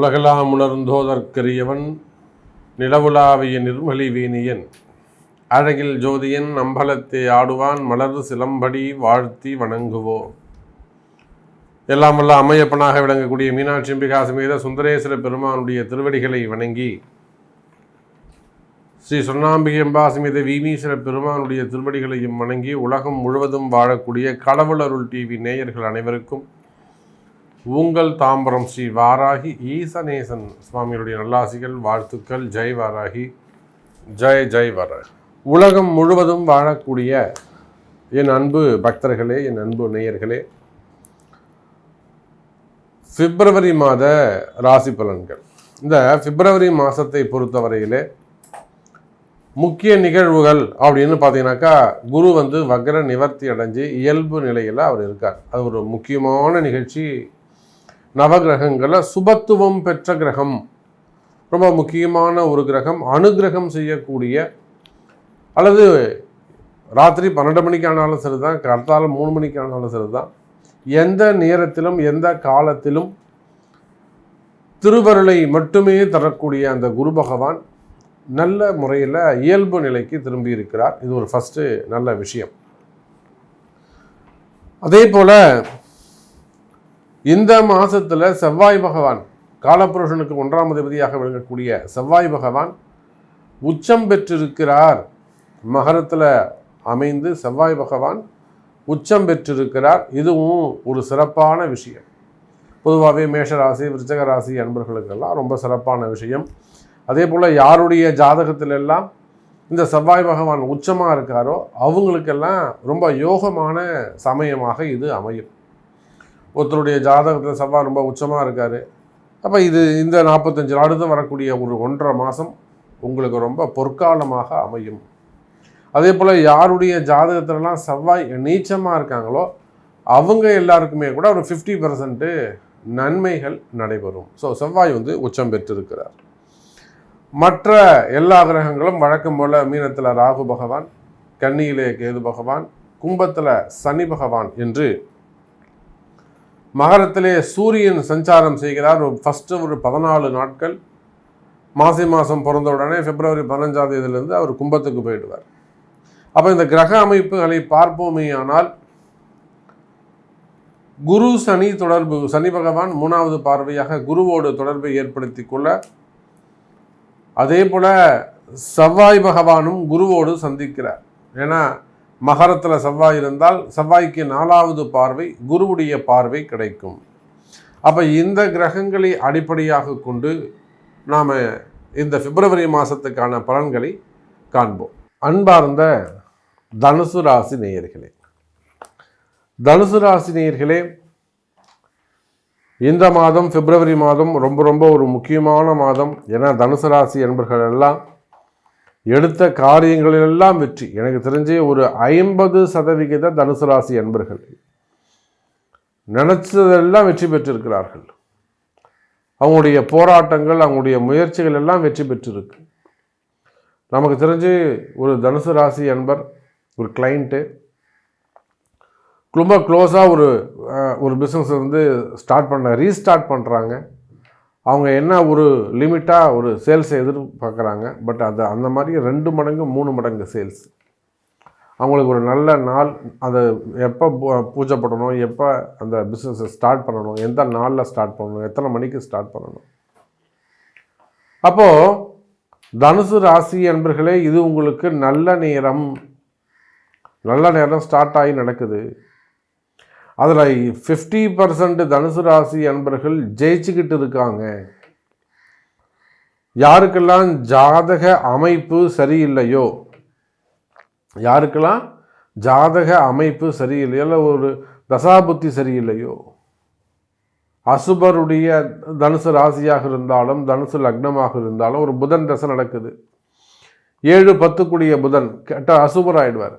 உலகெல்லாம் உணர்ந்தோதற்கரியவன் நிலவுலாவிய நிர்மலி வீணியன். அழகில் ஜோதியன் அம்பலத்தை ஆடுவான் மலர் சிலம்படி வாழ்த்தி வணங்குவோம் எல்லாம் வல்ல அமையப்பனாக விளங்கக்கூடிய மீனாட்சி அம்பிகா சமேத சுந்தரேஸ்வர பெருமானுடைய திருவடிகளை வணங்கி ஸ்ரீ சொர்ணாம்பிகை அம்பா சமேத வீமீஸ்வர பெருமானுடைய திருவடிகளையும் வணங்கி உலகம் முழுவதும் வாழக்கூடிய கடவுளருள் டிவி நேயர்கள் அனைவருக்கும் உங்கள் தாம்பரம் ஸ்ரீ வாராகி ஈசநேசன் சுவாமியுடைய நல்லாசிகள் வாழ்த்துக்கள். ஜெய் வாராகி. ஜெய் ஜெய் வாராகி. உலகம் முழுவதும் வாழக்கூடிய என் அன்பு பக்தர்களே என் அன்பு நேயர்களே பிப்ரவரி மாத ராசி பலன்கள். இந்த பிப்ரவரி மாதத்தை பொறுத்தவரையிலே முக்கிய நிகழ்வுகள் அப்படின்னு பார்த்தீங்கன்னாக்கா குரு வந்து வக்ர நிவர்த்தி அடைஞ்சு இயல்பு நிலையில் அவர் இருக்கார். அது ஒரு முக்கியமான நிகழ்ச்சி. நவகிரகங்களில் சுபத்துவம் பெற்ற கிரகம். ரொம்ப முக்கியமான ஒரு கிரகம். அனுகிரகம் செய்யக்கூடிய அல்லது ராத்திரி பன்னெண்டு மணிக்கு ஆனாலும் சரி தான் கர்த்தால மூணு மணிக்கு ஆனாலும் சரி தான் எந்த நேரத்திலும் எந்த காலத்திலும் திருவருளை மட்டுமே தரக்கூடிய அந்த குரு பகவான் நல்ல முறையில் இயல்பு நிலைக்கு திரும்பி இருக்கிறார். இது ஒரு ஃபஸ்ட்டு நல்ல விஷயம். அதே போல் இந்த மாதத்தில் செவ்வாய் பகவான் காலபுருஷனுக்கு ஒன்றாம் அதிபதியாக விளங்கக்கூடிய செவ்வாய் பகவான் உச்சம் பெற்றிருக்கிறார். மகரத்தில் அமைந்து செவ்வாய் பகவான் உச்சம் பெற்றிருக்கிறார். இதுவும் ஒரு சிறப்பான விஷயம். பொதுவாகவே மேஷராசி விருச்சக ராசி அன்பர்களுக்கெல்லாம் ரொம்ப சிறப்பான விஷயம். அதே போல் யாருடைய ஜாதகத்திலெல்லாம் இந்த செவ்வாய் பகவான் உச்சமாக இருக்காரோ அவங்களுக்கெல்லாம் ரொம்ப யோகமான சமயமாக இது அமையும். ஒருத்தருடைய ஜாதகத்தில் செவ்வாய் ரொம்ப உச்சமாக இருக்கார். அப்போ இது இந்த நாற்பத்தஞ்சு அடுத்து வரக்கூடிய ஒரு ஒன்றரை மாதம் உங்களுக்கு ரொம்ப பொற்காலமாக அமையும். அதே போல் யாருடைய ஜாதகத்திலலாம் செவ்வாய் நீச்சமாக இருக்காங்களோ அவங்க எல்லாருக்குமே கூட ஒரு ஃபிஃப்டி பர்சன்ட்டு நன்மைகள் நடைபெறும். ஸோ செவ்வாய் வந்து உச்சம் பெற்றிருக்கிறார். மற்ற எல்லா கிரகங்களும் வழக்கம் போல் மீனத்தில் ராகு பகவான் கன்னியிலே கேது பகவான் கும்பத்தில் சனி பகவான் என்று மகரத்திலே சூரியன் சஞ்சாரம் செய்கிறார். ஃபஸ்ட்டு ஒரு பதினாலு நாட்கள். மாசி மாதம் பிறந்த உடனே பிப்ரவரி பதினஞ்சாம் தேதியிலேருந்து அவர் கும்பத்துக்கு போயிடுவார். அப்போ இந்த கிரக அமைப்புகளை பார்ப்போமே ஆனால் குரு சனி தொடர்பு சனி பகவான் மூணாவது பார்வையாக குருவோடு தொடர்பை ஏற்படுத்தி கொள்ள அதே போல் செவ்வாய் பகவானும் குருவோடு சந்திக்கிறார். ஏன்னா மகரத்தில் செவ்வாய் இருந்தால் செவ்வாய்க்கு நாலாவது பார்வை குருவுடைய பார்வை கிடைக்கும். அப்போ இந்த கிரகங்களை அடிப்படையாக கொண்டு நாம் இந்த பிப்ரவரி மாதத்துக்கான பலன்களை காண்போம். அன்பார்ந்த தனுசு ராசி நேயர்களே தனுசு ராசி நேயர்களே இந்த மாதம் பிப்ரவரி மாதம் ரொம்ப ரொம்ப ஒரு முக்கியமான மாதம். ஏன்னா தனுசு ராசி என்பர்கள் எல்லாம் எடுத்த காரியங்களிலெல்லாம் வெற்றி. எனக்கு தெரிஞ்சு ஒரு ஐம்பது சதவிகித தனுசு ராசி என்பர்கள் நினச்சதெல்லாம் வெற்றி பெற்றிருக்கிறார்கள். அவங்களுடைய போராட்டங்கள் அவங்களுடைய முயற்சிகள் எல்லாம் வெற்றி பெற்றிருக்கு. நமக்கு தெரிஞ்சு ஒரு தனுசு ராசி அன்பர் ஒரு கிளைண்ட்டு ரொம்ப க்ளோஸாக ஒரு ஒரு பிஸ்னஸ் வந்து ஸ்டார்ட் பண்ண ரீஸ்டார்ட் பண்ணுறாங்க அவங்க என்ன ஒரு லிமிட்டாக ஒரு சேல்ஸை எதிர்பார்க்குறாங்க பட் அது அந்த மாதிரி ரெண்டு மடங்கு மூணு மடங்கு சேல்ஸ். அவங்களுக்கு ஒரு நல்ல நாள் அதை எப்போ பூ- பூஜை பண்ணணும் எப்போ அந்த பிஸ்னஸை ஸ்டார்ட் பண்ணணும் எந்த நாளில் ஸ்டார்ட் பண்ணணும் எத்தனை மணிக்கு ஸ்டார்ட் பண்ணணும். அப்போது தனுசு ராசி என்பர்களே இது உங்களுக்கு நல்ல நேரம் நல்ல நேரம் ஸ்டார்ட் ஆகி நடக்குது. அதில் ஃபிஃப்டி பர்சன்ட் தனுசு ராசி அன்பர்கள் ஜெயிச்சுக்கிட்டு இருக்காங்க. யாருக்கெல்லாம் ஜாதக அமைப்பு சரியில்லையோ யாருக்கெல்லாம் ஜாதக அமைப்பு சரியில்லையோ இல்லை ஒரு தசாபுத்தி சரியில்லையோ அசுபருடைய தனுசு ராசியாக இருந்தாலும் தனுசு லக்னமாக இருந்தாலும் ஒரு புதன் தசை நடக்குது. ஏழு பத்துக்குடிய புதன் கெட்ட அசுபர் ஆயிடுவார்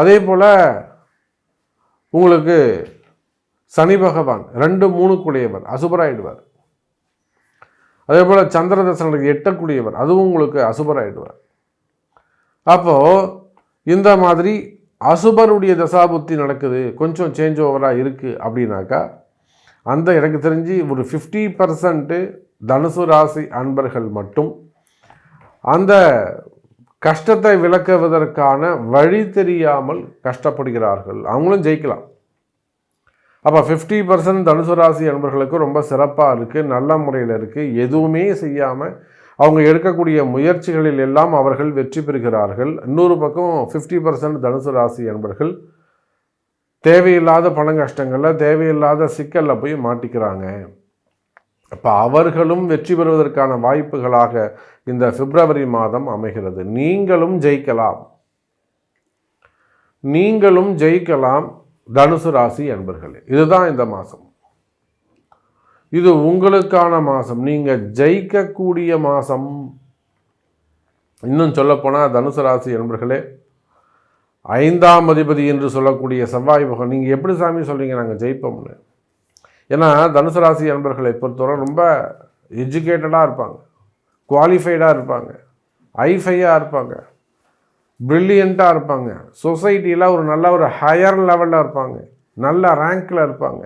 அதே போல் உங்களுக்கு சனி பகவான் ரெண்டு மூணுக்குடையவர் அசுபராயிடுவார். அதே போல் சந்திர தசனுக்கு எட்டக்கூடியவர் அதுவும் உங்களுக்கு அசுபராயிடுவார். அப்போது இந்த மாதிரி அசுபருடைய தசாபுத்தி நடக்குது கொஞ்சம் சேஞ்ச் ஓவராக இருக்குது அப்படின்னாக்கா அந்த எனக்கு தெரிஞ்சு ஒரு ஃபிஃப்டி பர்சன்ட்டு தனுசு ராசி அன்பர்கள் மட்டும் அந்த கஷ்டத்தை விளக்குவதற்கான வழி தெரியாமல் கஷ்டப்படுகிறார்கள். அவங்களும் ஜெயிக்கலாம். அப்போ ஃபிஃப்டி பர்சன்ட் தனுசு ராசி அன்பர்களுக்கு ரொம்ப சிறப்பாக இருக்குது நல்ல முறையில் இருக்குது எதுவுமே செய்யாமல் அவங்க எடுக்கக்கூடிய முயற்சிகளில் எல்லாம் அவர்கள் வெற்றி பெறுகிறார்கள். இன்னொரு பக்கம் ஃபிஃப்டி பர்சன்ட் தனுசு ராசி அன்பர்கள் தேவையில்லாத பண கஷ்டங்களில் தேவையில்லாத சிக்கலில் போய் மாட்டிக்கிறாங்க. அப்போ அவர்களும் வெற்றி பெறுவதற்கான வாய்ப்புகளாக இந்த பிப்ரவரி மாதம் அமைகிறது. நீங்களும் ஜெயிக்கலாம். நீங்களும் ஜெயிக்கலாம் தனுசு ராசி அன்பர்களே. இதுதான் இந்த மாதம். இது உங்களுக்கான மாதம். நீங்கள் ஜெயிக்கக்கூடிய மாதம். இன்னும் சொல்லப்போனால் தனுசு ராசி அன்பர்களே ஐந்தாம் அதிபதி என்று சொல்லக்கூடிய செவ்வாய் பகவான். நீங்கள் எப்படி சாமி சொல்கிறீங்க நாங்கள் ஜெயிப்போம்னு. ஏன்னா தனுசு ராசி நண்பர்களை பொறுத்தவரை ரொம்ப எஜுகேட்டடாக இருப்பாங்க. குவாலிஃபைடாக இருப்பாங்க. ஐஃபையாக இருப்பாங்க. ப்ரில்லியண்ட்டாக இருப்பாங்க. சொசைட்டியில் ஒரு நல்ல ஒரு ஹையர் லெவலில் இருப்பாங்க. நல்ல ரேங்கில் இருப்பாங்க.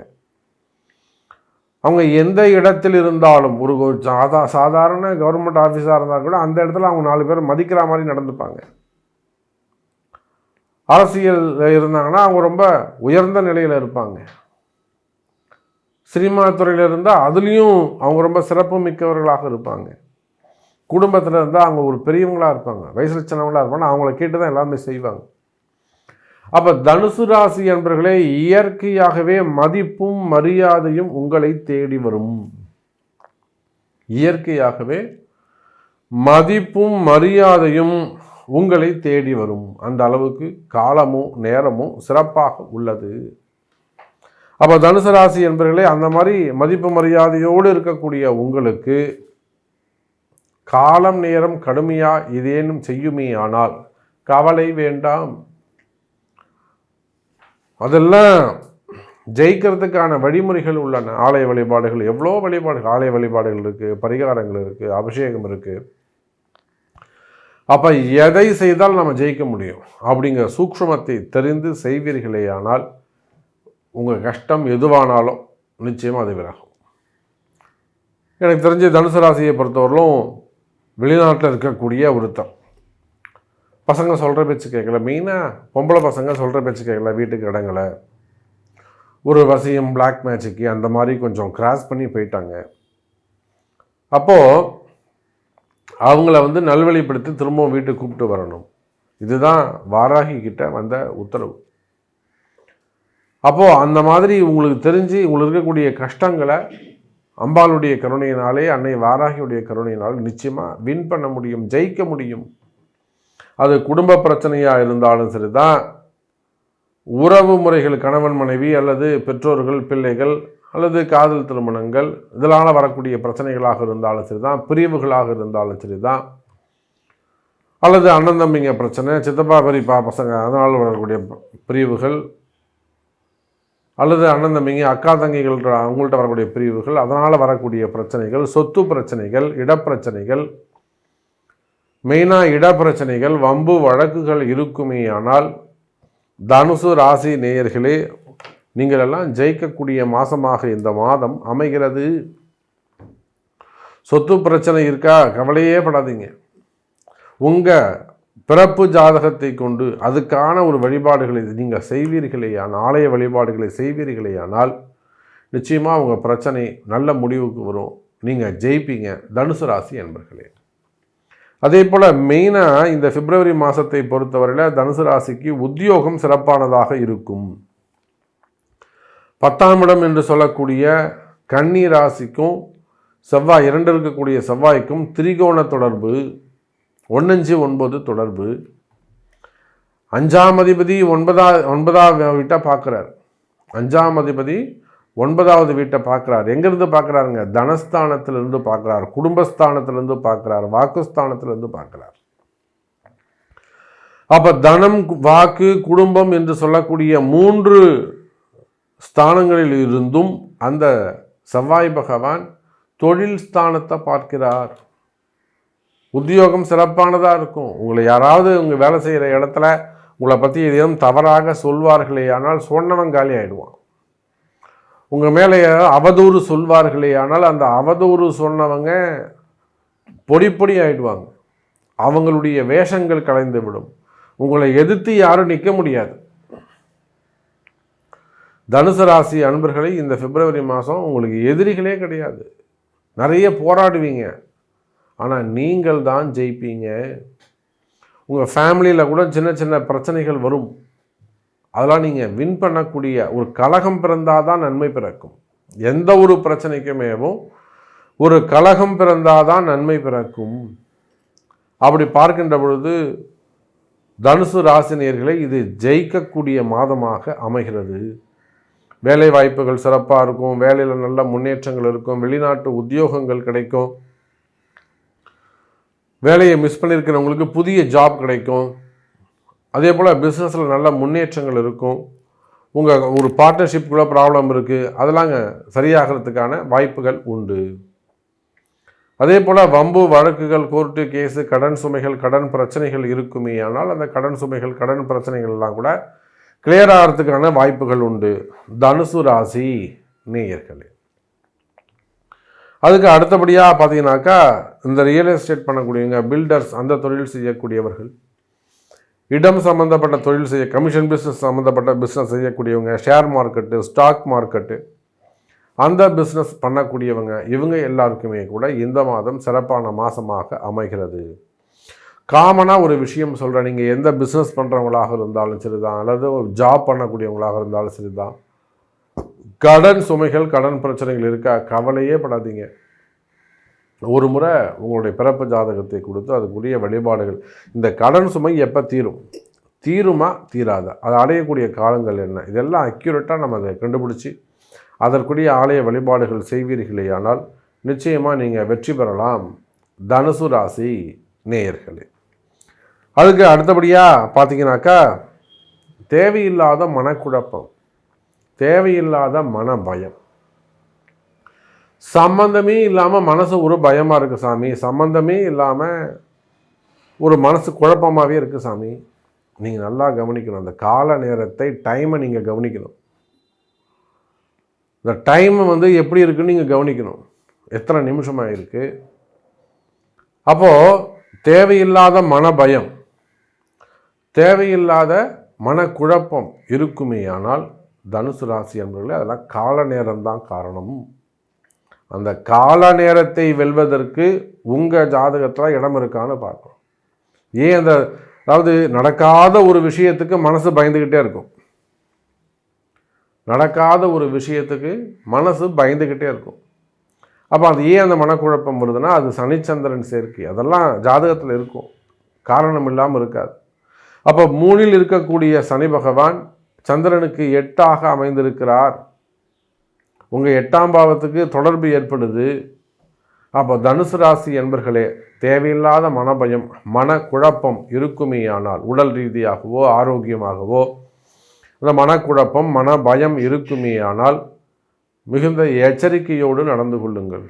அவங்க எந்த இடத்தில் இருந்தாலும் ஒரு சாதா சாதாரண கவர்மெண்ட் ஆஃபீஸாக இருந்தால் கூட அந்த இடத்துல அவங்க நாலு பேர் மதிக்கிற மாதிரி நடந்துப்பாங்க. அரசியல் இருந்தாங்கன்னா அவங்க ரொம்ப உயர்ந்த நிலையில் இருப்பாங்க. சினிமா துறையில் இருந்தால் அதுலேயும் அவங்க ரொம்ப சிறப்பு மிக்கவர்களாக இருப்பாங்க. குடும்பத்தில் இருந்தால் அவங்க ஒரு பெரியவங்களாக இருப்பாங்க. வயசு சின்னவங்களாக இருப்பாங்க அவங்கள கேட்டு தான் எல்லாமே செய்வாங்க. அப்போ தனுசு ராசி என்பர்களே இயற்கையாகவே மதிப்பும் மரியாதையும் உங்களை தேடி வரும். இயற்கையாகவே மதிப்பும் மரியாதையும் உங்களை தேடி வரும். அந்த அளவுக்கு காலமும் நேரமும் சிறப்பாக உள்ளது. அப்போ தனுசு ராசி என்பர்களே அந்த மாதிரி மதிப்பு மரியாதையோடு இருக்கக்கூடிய உங்களுக்கு காலம் நேரம் கடுமையாக இதேனும் செய்யுமே ஆனால் கவலை வேண்டாம். அதெல்லாம் ஜெயிக்கிறதுக்கான வழிமுறைகள் உள்ளன. ஆலய வழிபாடுகள் எவ்வளோ வழிபாடுகள் ஆலய வழிபாடுகள் இருக்குது பரிகாரங்கள் இருக்குது அபிஷேகம் இருக்குது அப்போ எதை செய்தால் நம்ம ஜெயிக்க முடியும்? அப்படிங்கிற சூக்ஷ்மத்தை தெரிந்து செய்வீர்களேயானால் ஆனால் உங்கள் கஷ்டம் எதுவானாலும் நிச்சயமாக அது விலகும். எனக்கு தெரிஞ்ச தனுசு ராசியை பொறுத்தவரையிலும் வெளிநாட்டில் இருக்கக்கூடிய ஒருத்தன். பசங்க சொல்கிற பேச்சு கேட்கல. மெயினாக பொம்பளை பசங்க சொல்கிற பேச்சு கேட்கல. வீட்டுக்கு இடங்களை. ஒரு வசியம் பிளாக் மேஜிக்கு அந்த மாதிரி கொஞ்சம் கிராஸ் பண்ணி போயிட்டாங்க. அப்போது அவங்கள வந்து நல்வழிப்படுத்தி திரும்பவும் வீட்டுக்கு கூப்பிட்டு வரணும். இதுதான் வாராகி கிட்ட வந்த உத்தரவு. அப்போது அந்த மாதிரி உங்களுக்கு தெரிஞ்சு உங்களுக்கு இருக்கக்கூடிய கஷ்டங்களை அம்பாளுடைய கருணையினாலே அன்னை வாராகியுடைய கருணையினால் நிச்சயமாக வின் பண்ண முடியும் ஜெயிக்க முடியும். அது குடும்ப பிரச்சனையாக இருந்தாலும் சரி தான் உறவு முறைகள் கணவன் மனைவி அல்லது பெற்றோர்கள் பிள்ளைகள் அல்லது காதல் திருமணங்கள் இதனால் வரக்கூடிய பிரச்சனைகளாக இருந்தாலும் சரி தான் பிரிவுகளாக இருந்தாலும் சரி தான் அல்லது அண்ணன் தம்பிங்க பிரச்சனை சித்தப்பா பெரியப்பா பசங்க அதனால் வரக்கூடிய பிரிவுகள் அல்லது அண்ணன் தம்பிங்க அக்கா தங்கிகள் அவங்கள்ட்ட வரக்கூடிய பிரிவுகள் அதனால் வரக்கூடிய பிரச்சனைகள் சொத்து பிரச்சனைகள் இடப்பிரச்சனைகள் மெயினாக இடப்பிரச்சனைகள் வம்பு வழக்குகள் இருக்குமே ஆனால் தனுசு ராசி நேயர்களே நீங்கள் எல்லாம் ஜெயிக்கக்கூடிய மாதமாக இந்த மாதம் அமைகிறது. சொத்து பிரச்சனை இருக்கா? கவலையே படாதீங்க. உங்கள் பிறப்பு ஜாதகத்தை கொண்டு அதுக்கான ஒரு வழிபாடுகளை நீங்கள் செய்வீர்களேயானால் ஆலய வழிபாடுகளை செய்வீர்களேயானால் நிச்சயமாக உங்கள் பிரச்சனை நல்ல முடிவுக்கு வரும். நீங்கள் ஜெயிப்பீங்க. தனுசு ராசி என்பர்களே. அதே போல் மெயினாக இந்த பிப்ரவரி மாதத்தை பொறுத்தவரையில் தனுசு ராசிக்கு உத்தியோகம் சிறப்பானதாக இருக்கும். பத்தாம் இடம் என்று சொல்லக்கூடிய கன்னி ராசிக்கும் செவ்வாய் இரண்டு இருக்கக்கூடிய செவ்வாய்க்கும் திரிகோண தொடர்பு ஒன்னஞ்சு ஒன்பது தொடர்பு. அஞ்சாம் அதிபதி ஒன்பதா ஒன்பதாவது வீட்டை பார்க்குறார். அஞ்சாம் அதிபதி ஒன்பதாவது வீட்டை பார்க்குறார். எங்கேருந்து பார்க்குறாருங்க? தனஸ்தானத்திலிருந்து பார்க்குறார். குடும்பஸ்தானத்திலிருந்து பார்க்குறார். வாக்குஸ்தானத்திலிருந்து பார்க்குறார். அப்போ தனம் வாக்கு குடும்பம் என்று சொல்லக்கூடிய மூன்று ஸ்தானங்களில் இருந்தும் அந்த செவ்வாய் பகவான் தொழில் ஸ்தானத்தை பார்க்கிறார். உத்தியோகம் சிறப்பானதாக இருக்கும். உங்களை யாராவது உங்கள் வேலை செய்கிற இடத்துல உங்களை பற்றி எதையும் தவறாக சொல்வார்களே ஆனால் சொன்னவன் காலி ஆகிடுவான் உங்கள் மேலே அவதூறு சொல்வார்களே ஆனால் அந்த அவதூறு சொன்னவங்க பொடி பொடி ஆயிடுவாங்க. அவங்களுடைய வேஷங்கள் கலைந்து விடும். உங்களை எதிர்த்து யாரும் நிற்க முடியாது. தனுசு ராசி அன்பர்களை இந்த பிப்ரவரி மாதம் உங்களுக்கு எதிரிகளே கிடையாது. நிறைய போராடுவீங்க. ஆனால் நீங்கள் தான் ஜெயிப்பீங்க. உங்கள் ஃபேமிலியில் கூட சின்ன சின்ன பிரச்சனைகள் வரும். அதெல்லாம் நீங்கள் வின் பண்ணக்கூடிய ஒரு கலகம் பிறந்தால் தான் நன்மை பிறக்கும். எந்த ஒரு பிரச்சனைக்குமேவும் ஒரு கலகம் பிறந்தாதான் நன்மை பிறக்கும். அப்படி பார்க்கின்ற பொழுது தனுசு ராசினியர்களை இது ஜெயிக்கக்கூடிய மாதமாக அமைகிறது. வேலை வாய்ப்புகள் சிறப்பாக இருக்கும் வேலையில் நல்ல முன்னேற்றங்கள் இருக்கும் வெளிநாட்டு உத்தியோகங்கள் கிடைக்கும். வேலையை மிஸ் பண்ணியிருக்கிறவங்களுக்கு புதிய ஜாப் கிடைக்கும். அதே போல் பிஸ்னஸில் நல்ல முன்னேற்றங்கள் இருக்கும். உங்கள் ஒரு பார்ட்னர்ஷிப்குள்ளே ப்ராப்ளம் இருக்குது அதெல்லாங்க சரியாகிறதுக்கான வாய்ப்புகள் உண்டு. அதே போல் வம்பு வழக்குகள் கோர்ட்டு கேஸு கடன் சுமைகள் கடன் பிரச்சனைகள் இருக்குமே. ஆனால் அந்த கடன் சுமைகள் கடன் பிரச்சனைகள் எல்லாம் கூட கிளியர் ஆகிறதுக்கான வாய்ப்புகள் உண்டு. தனுசு ராசி நேயர்களே. அதுக்கு அடுத்தபடியாக பார்த்தீங்கன்னாக்கா இந்த ரியல் எஸ்டேட் பண்ணக்கூடியவங்க பில்டர்ஸ் அந்த தொழில் செய்யக்கூடியவர்கள் இடம் சம்மந்தப்பட்ட தொழில் செய்ய கமிஷன் பிஸ்னஸ் சம்மந்தப்பட்ட பிஸ்னஸ் செய்யக்கூடியவங்க ஷேர் மார்க்கெட்டு ஸ்டாக் மார்க்கெட்டு அந்த பிஸ்னஸ் பண்ணக்கூடியவங்க இவங்க எல்லாருக்குமே கூட இந்த மாதம் சிறப்பான மாதமாக அமைகிறது. காமனாக ஒரு விஷயம் சொல்கிறேன் நீங்கள் எந்த பிஸ்னஸ் பண்ணுறவங்களாக இருந்தாலும் சரிதான் அல்லது ஒரு ஜாப் பண்ணக்கூடியவங்களாக இருந்தாலும் சரிதான். கடன் சுமைகள் கடன் பிரச்சனைகள் இருக்கா? கவலையே படாதீங்க. ஒரு முறை உங்களுடைய பிறப்பு ஜாதகத்தை கொடுத்து அதுக்குரிய வழிபாடுகள். இந்த கடன் சுமை எப்போ தீரும்? தீருமா? தீராதா? அதை அடையக்கூடிய காலங்கள் என்ன? இதெல்லாம் அக்யூரேட்டாக நம்ம அதை கண்டுபிடிச்சி அதற்குரிய ஆலய வழிபாடுகள் செய்வீர்களே ஆனால் நிச்சயமாக நீங்கள் வெற்றி பெறலாம். தனுசு ராசி நேயர்களே. அதுக்கு அடுத்தபடியாக பார்த்தீங்கன்னாக்கா தேவையில்லாத மனக்குழப்பம். தேவையில்லாத மன பயம் சம்பந்தமே இல்லாமல் மனசு ஒரு பயமாக இருக்குது சாமி. சம்பந்தமே இல்லாமல் ஒரு மனசு குழப்பமாகவே இருக்குது சாமி. நீங்கள் நல்லா கவனிக்கணும். அந்த கால நேரத்தை டைமை நீங்கள் கவனிக்கணும். இந்த டைம் வந்து எப்படி இருக்குன்னு நீங்கள் கவனிக்கணும். எத்தனை நிமிஷமாக இருக்குது அப்போது தேவையில்லாத மன பயம் தேவையில்லாத மனக்குழப்பம் இருக்குமே ஆனால் தனுசு ராசி என்பவர்களே அதெல்லாம் கால நேரம்தான் காரணம். அந்த கால நேரத்தை வெல்வதற்கு உங்கள் ஜாதகத்தில் இடம் இருக்கான்னு பார்க்கணும். ஏன் அந்த அதாவது நடக்காத ஒரு விஷயத்துக்கு மனசு பயந்துக்கிட்டே இருக்கும். நடக்காத ஒரு விஷயத்துக்கு மனசு பயந்துக்கிட்டே இருக்கும். அப்போ அது ஏன் அந்த மனக்குழப்பம் வருதுன்னா அது சனிச்சந்திரன் சேர்க்கை. அதெல்லாம் ஜாதகத்தில் இருக்கும். காரணம் இல்லாமல் இருக்காது. அப்போ மூணில் இருக்கக்கூடிய சனி பகவான் சந்திரனுக்கு எட்டாக அமைந்திருக்கிறார். உங்கள் எட்டாம் பாவத்துக்கு தொடர்பு ஏற்படுது. அப்போ தனுசு ராசி என்பர்களே தேவையில்லாத மனபயம் மன குழப்பம் இருக்குமேயானால் உடல் ரீதியாகவோ ஆரோக்கியமாகவோ அந்த மனக்குழப்பம் மன பயம் இருக்குமேயானால் மிகுந்த எச்சரிக்கையோடு நடந்து கொள்ளுங்கள்.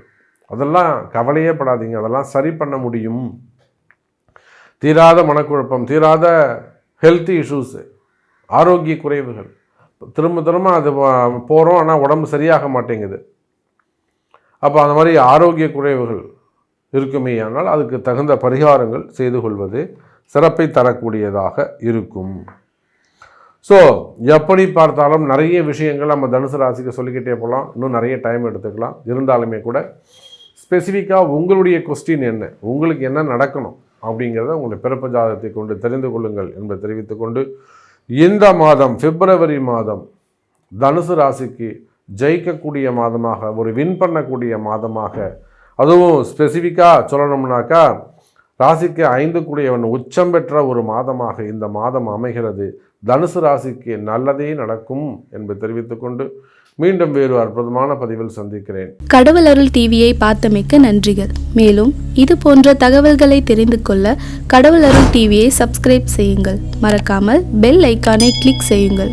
அதெல்லாம் கவலையே படாதீங்க அதெல்லாம் சரி பண்ண முடியும். தீராத மனக்குழப்பம் தீராத ஹெல்த் இஷ்யூஸு ஆரோக்கிய குறைவுகள். திரும்ப திரும்ப அது போகிறோம் ஆனால் உடம்பு சரியாக மாட்டேங்குது. அப்போ அந்த மாதிரி ஆரோக்கிய குறைவுகள் இருக்குமே ஆனால் அதுக்கு தகுந்த பரிகாரங்கள் செய்து கொள்வது சிறப்பை தரக்கூடியதாக இருக்கும். ஸோ எப்படி பார்த்தாலும் நிறைய விஷயங்கள் நம்ம தனுசு ராசிக்கு சொல்லிக்கிட்டே போகலாம் இன்னும் நிறைய டைம் எடுத்துக்கலாம். இருந்தாலுமே கூட ஸ்பெசிஃபிக்காக உங்களுடைய கொஸ்டின் என்ன? உங்களுக்கு என்ன நடக்கணும்? அப்படிங்கிறத உங்களுடைய பிறப்பு ஜாதகத்தை கொண்டு தெரிந்து கொள்ளுங்கள் என்பதை தெரிவித்துக்கொண்டு இந்த மாதம் பிப்ரவரி மாதம் தனுசு ராசிக்கு ஜெயிக்கக்கூடிய மாதமாக ஒரு வின் பண்ணக்கூடிய மாதமாக அதுவும் ஸ்பெசிஃபிக்காக சொல்லணும்னாக்கா ராசிக்கு ஐந்து கூடியவன் உச்சம் பெற்ற ஒரு மாதமாக இந்த மாதம் அமைகிறது. தனுசு ராசிக்கு நல்லதே நடக்கும் என்பதை தெரிவித்துக்கொண்டு மீண்டும் வேறு அற்புதமான பதிவில் சந்திக்கிறேன். கடவுள் அருள் டிவியை பார்த்தமைக்க நன்றிகள். மேலும் இது போன்ற தகவல்களை தெரிந்து கொள்ள கடவுள் அருள் டிவியை சப்ஸ்கிரைப் செய்யுங்கள். மறக்காமல் பெல் ஐக்கானை கிளிக் செய்யுங்கள்.